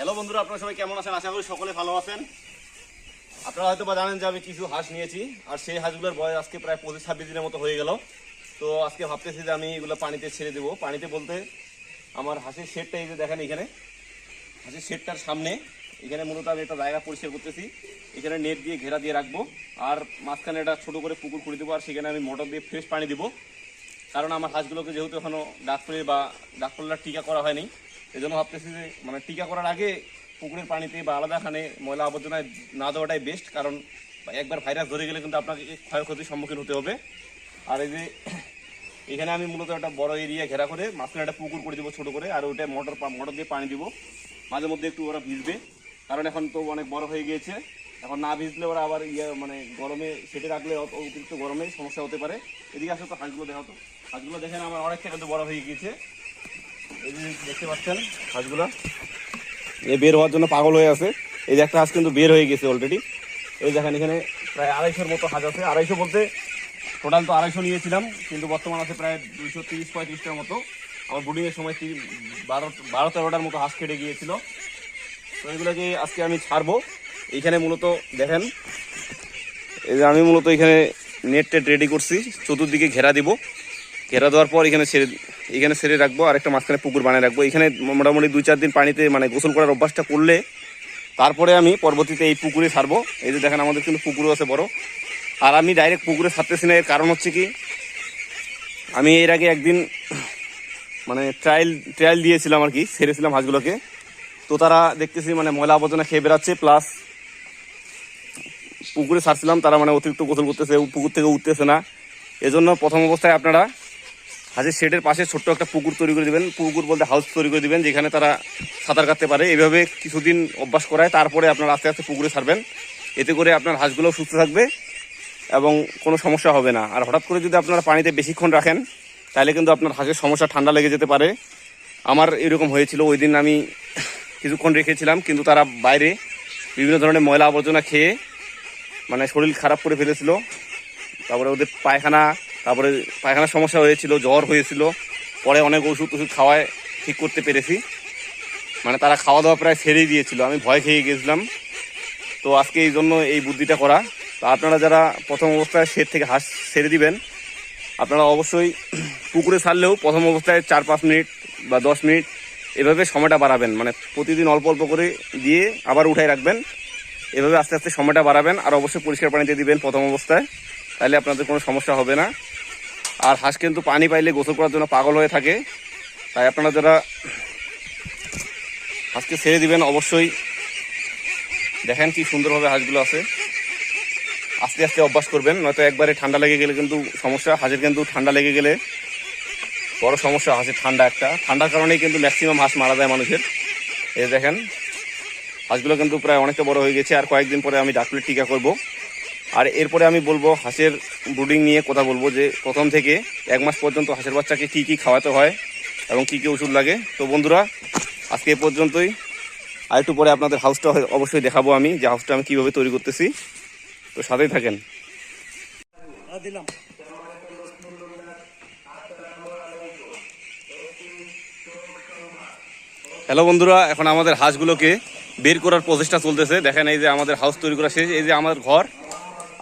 Hello বন্ধুরা, আপনারা সবাই কেমন আছেন? আশা করি সকলে ভালো আছেন। আপনারা হয়তো বা জানেন যে আমি কিছু হাঁস নিয়েছি, আর সেই হাঁসগুলোর বয়স আজকে প্রায় পঁচিশ ছাব্বিশ দিনের মতো হয়ে গেল। তো আজকে ভাবতেছি যে আমি এগুলো পানিতে ছেড়ে দেবো। পানিতে বলতে আমার হাঁসের শেডটা এই যে দেখেন এখানে। হাঁসের শেডটার সামনে, এখানে মূলত আমি একটা জায়গা পরিষ্কার করতেছি। এখানে নেট দিয়ে ঘেরা দিয়ে রাখব। আর মাঝখানে একটা ছোটো করে পুকুর খুঁড়ে দেবো, আর সেখানে আমি মোটর দিয়ে ফ্রেশ পানি দেবো। কারণ আমার হাঁসগুলোকে যেহেতু এখনও ডাক্তারে বা ডাক্তারলার টিকা করা হয়নি এই জন্য ভাবতেছি যে মানে টিকা করার আগে পুকুরের পানিতে বা আলাদাখানে ময়লা আবর্জনায় না দেওয়াটাই বেস্ট কারণ একবার ভাইরাস ধরে গেলে কিন্তু আপনাকে ক্ষয়ক্ষতির সম্মুখীন হতে হবে। আর এই যে, এখানে আমি মূলত একটা বড় এরিয়া ঘেরা করে, মাঝখানে একটা পুকুর করে দেবো ছোটো করে, আর ওটা মোটর মোটর দিয়ে পানি দিব। মাঝে মধ্যে একটু ওরা ভিজবে, কারণ এখন তো অনেক বড় হয়ে গিয়েছে। এখন না ভিজলে ওরা আবার ইয়ে মানে গরমে সেটে রাখলে অত- অতিরিক্ত গরমে সমস্যা হতে পারে। এদিকে আসলে তো, হাঁসগুলো দেখা তো। হাঁসগুলো দেখেন আমার অনেকটা কিন্তু বড় হয়ে গিয়েছে। এই দেখতে পাচ্ছেন বের হওয়ার জন্য পাগল হয়ে আছে। এই যে একটা হাঁস কিন্তু বের হয়ে গেছে অলরেডি এই দেখেন এখানে প্রায় আড়াইশোর মতো হাঁস আছে। আড়াইশো বলতে টোটাল তো আড়াইশো নিয়েছিলাম, কিন্তু বর্তমান আছে প্রায় দুইশো তিরিশ, পঁয়ত্রিশটার মতো। আমার ব্রুডিংয়ের সময় বারো বারো, তেরোটার মতো হাঁস কেটে গিয়েছিল। তো এগুলোকে আজকে আমি ছাড়বো। এইখানে মূলত দেখেন, এই যে আমি মূলত এখানে নেট টেট রেডি করছি। চতুর্দিকে ঘেরা দিব। ঘেরা দেওয়ার পর এখানে ছেড়ে এখানে ছেড়ে রাখব আর একটা মাঝখানে পুকুর বানিয়ে রাখব। এখানে মোটামুটি দুই চার দিন পানিতে মানে গোসল করার অভ্যাসটা করলে তারপরে আমি পরবর্তীতে এই পুকুরে ছাড়বো। এই যে দেখেন আমাদের কিন্তু পুকুরও আছে বড়। আর আমি ডাইরেক্ট পুকুরে ছাড়তেছি না, এর কারণ হচ্ছে কি, আমি এর আগে একদিন মানে ট্রায়াল ট্রায়াল দিয়েছিলাম আর কি, ছেড়েছিলাম হাঁসগুলোকে। তো তারা দেখতেছি মানে ময়লা আবর্জনা খেয়ে বেড়াচ্ছে প্লাস পুকুরে ছাড়ছিলাম, তারা মানে অতিরিক্ত গোসল করতেছে, পুকুর থেকে উঠতেছে না। এজন্য প্রথম অবস্থায় আপনারা হাঁসের শেডের পাশে ছোট্ট একটা পুকুর তৈরি করে দিবেন। পুকুর বলতে হাউস তৈরি করে দিবেন, যেখানে তারা সাঁতার কাটতে পারে। এইভাবে কিছুদিন অভ্যাস করায়, তারপরে আপনারা আস্তে আস্তে পুকুরে ছাড়বেন। এতে করে আপনার হাঁসগুলো সুস্থ থাকবে এবং কোনো সমস্যা হবে না। আর হঠাৎ করে যদি আপনারা পানিতে বেশিক্ষণ রাখেন, তাহলে কিন্তু আপনার হাঁসের সমস্যা ঠান্ডা লেগে যেতে পারে। আমার এরকম হয়েছিল, ওই দিন আমি কিছুক্ষণ রেখেছিলাম, কিন্তু তারা বাইরে বিভিন্ন ধরনের ময়লা আবর্জনা খেয়ে মানে শরীর খারাপ করে ফেলেছিল। তারপরে ওদের পায়খানা তারপরে পায়খানার সমস্যা হয়েছিল, জ্বর হয়েছিল। পরে অনেক ওষুধ ওষুধ খাওয়ায় ঠিক করতে পেরেছি। মানে তারা খাওয়া দাওয়া প্রায় ছেড়েই দিয়েছিল। আমি ভয় খেয়ে গেছিলাম। তো আজকে এই জন্য এই বুদ্ধিটা করা। তো আপনারা যারা প্রথম অবস্থায় শেড থেকে হাঁস ছেড়ে দিবেন, আপনারা অবশ্যই পুকুরে ছাড়লেও প্রথম অবস্থায় চার পাঁচ মিনিট বা দশ মিনিট এভাবে সময়টা বাড়াবেন। মানে প্রতিদিন অল্প অল্প করে দিয়ে আবার উঠাই রাখবেন। এভাবে আস্তে আস্তে সময়টা বাড়াবেন। আর অবশ্যই পরিষ্কার পানিতে দিবেন প্রথম অবস্থায়। তাহলে আপনাদের কোনো সমস্যা হবে না। আর হাঁস কিন্তু পানি পাইলে গোসল করার জন্য পাগল হয়ে থাকে। তাই আপনারা যারা হাঁসকে ছেড়ে দিবেন, অবশ্যই দেখেন কি সুন্দরভাবে হাঁসগুলো আছে। আস্তে আস্তে অভ্যাস করবেন, নয়তো একবারে ঠান্ডা লেগে গেলে কিন্তু সমস্যা, হাঁসের কিন্তু ঠান্ডা লেগে গেলে বড় সমস্যা, হাঁসের ঠান্ডা একটা। ঠান্ডার কারণেই কিন্তু ম্যাক্সিমাম হাঁস মারা যায় মানুষের। এ দেখেন, হাঁসগুলো কিন্তু প্রায় অনেকটা বড় হয়ে গেছে, আর কয়েকদিন পরে আমি ডাকলে টিকা করব। আর এরপরে আমি বলব হাঁসের ব্রুডিং নিয়ে কথা বলব যে প্রথম থেকে এক মাস পর্যন্ত হাঁসের বাচ্চাকে কি কি খাওয়াতে হয় এবং কি কি ওষুধ লাগে। তো বন্ধুরা, আজকে এ পর্যন্তই। আর একটু পরে আপনাদের হাউসটা অবশ্যই দেখাবো আমি যে হাউসটা আমি কীভাবে তৈরি করতেছি। তো সাথেই থাকেন। দিলাম হ্যালো বন্ধুরা, এখন আমাদের হাঁসগুলোকে বের করার প্রচেষ্টা চলতেছে। দেখেন এই যে আমাদের হাউস তৈরি করা শেষ, এই যে আমার ঘর।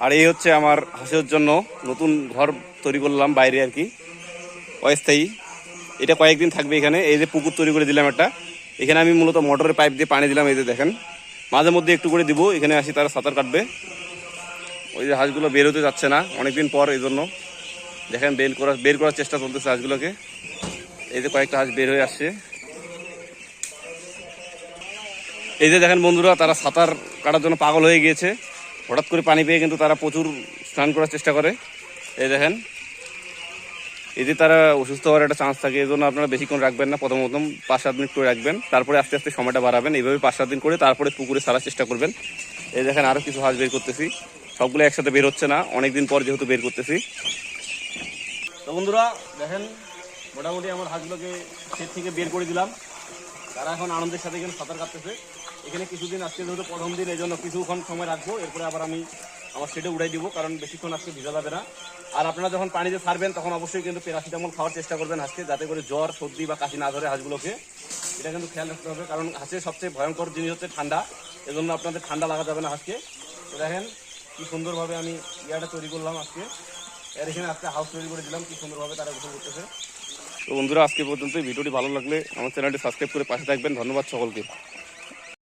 আর এই হচ্ছে আমার হাঁসের জন্য নতুন ঘর তৈরি করলাম বাইরে আর কি। অস্থায়ী। এটা কয়েকদিন থাকবে এখানে। এই যে পুকুর তৈরি করে দিলাম একটা। এখানে আমি মূলত মোটরের পাইপ দিয়ে পানি দিলাম, এই যে দেখেন। মাঝে মধ্যে একটু করে দিব, এখানে আসি তারা সাঁতার কাটবে। ওই যে হাঁসগুলো বের হতে যাচ্ছে না, অনেকদিন পর এই জন্য দেখেন, বের করার বের করার চেষ্টা চলতেছে হাঁসগুলোকে। এই যে কয়েকটা হাঁস বের হয়ে আসছে। এই যে দেখেন বন্ধুরা, তারা সাঁতার কাটার জন্য পাগল হয়ে গিয়েছে। হঠাৎ করে পানি পেয়ে কিন্তু তারা প্রচুর স্নান করার চেষ্টা করে। এই দেখেন। এতে তারা অসুস্থ হওয়ার একটা চান্স থাকে এই জন্য আপনারা বেশিক্ষণ রাখবেন না। প্রথম প্রথম পাঁচ সাত মিনিট করে রাখবেন। তারপরে আস্তে আস্তে সময়টা বাড়াবেন। এইভাবে পাঁচ সাত দিন করে তারপরে পুকুরে সারার চেষ্টা করবেন। এই দেখেন আরও কিছু হাঁস বের করতেছি। সবগুলো একসাথে বের হচ্ছে না। অনেকদিন পর যেহেতু বের করতেছি। তো বন্ধুরা, দেখেন, মোটামুটি আমার হাঁসগুলোকে ক্ষেত থেকে বের করে দিলাম। তারা এখন আনন্দের সাথে এখানে সাঁতার কাটতেছে। এখানে কিছুদিন আজকে যেহেতু প্রথম দিন, এই জন্য কিছুক্ষণ সময় রাখব। এরপরে আবার আমি আমার সেটে উড়াই দিব, কারণ বেশিক্ষণ আজকে ভিজা যাবে না। আর আপনারা যখন পানিতে ছাড়বেন, তখন অবশ্যই কিন্তু প্যারাসিটামল খাওয়ার চেষ্টা করবেন হাঁসকে যাতে করে জ্বর, সর্দি বা কাশি না ধরে হাঁসগুলোকে। এটা কিন্তু খেয়াল রাখতে হবে, কারণ হাঁসের সবচেয়ে ভয়ঙ্কর জিনিস হচ্ছে ঠান্ডা। এজন্য আপনাদের ঠান্ডা লাগা যাবে না হাঁসকে তো দেখেন, কি সুন্দরভাবে আমি ইয়াটা তৈরি করলাম আজকে। এর এখানে আজকে হাউস তৈরি করে দিলাম, কি সুন্দরভাবে তারা গোসল করতেছে। তো বন্ধুরা, আজকে পর্যন্ত ভিডিওটি ভালো লাগলে আমার চ্যানেলটি সাবস্ক্রাইব করে পাশে থাকবেন। ধন্যবাদ সকলকে।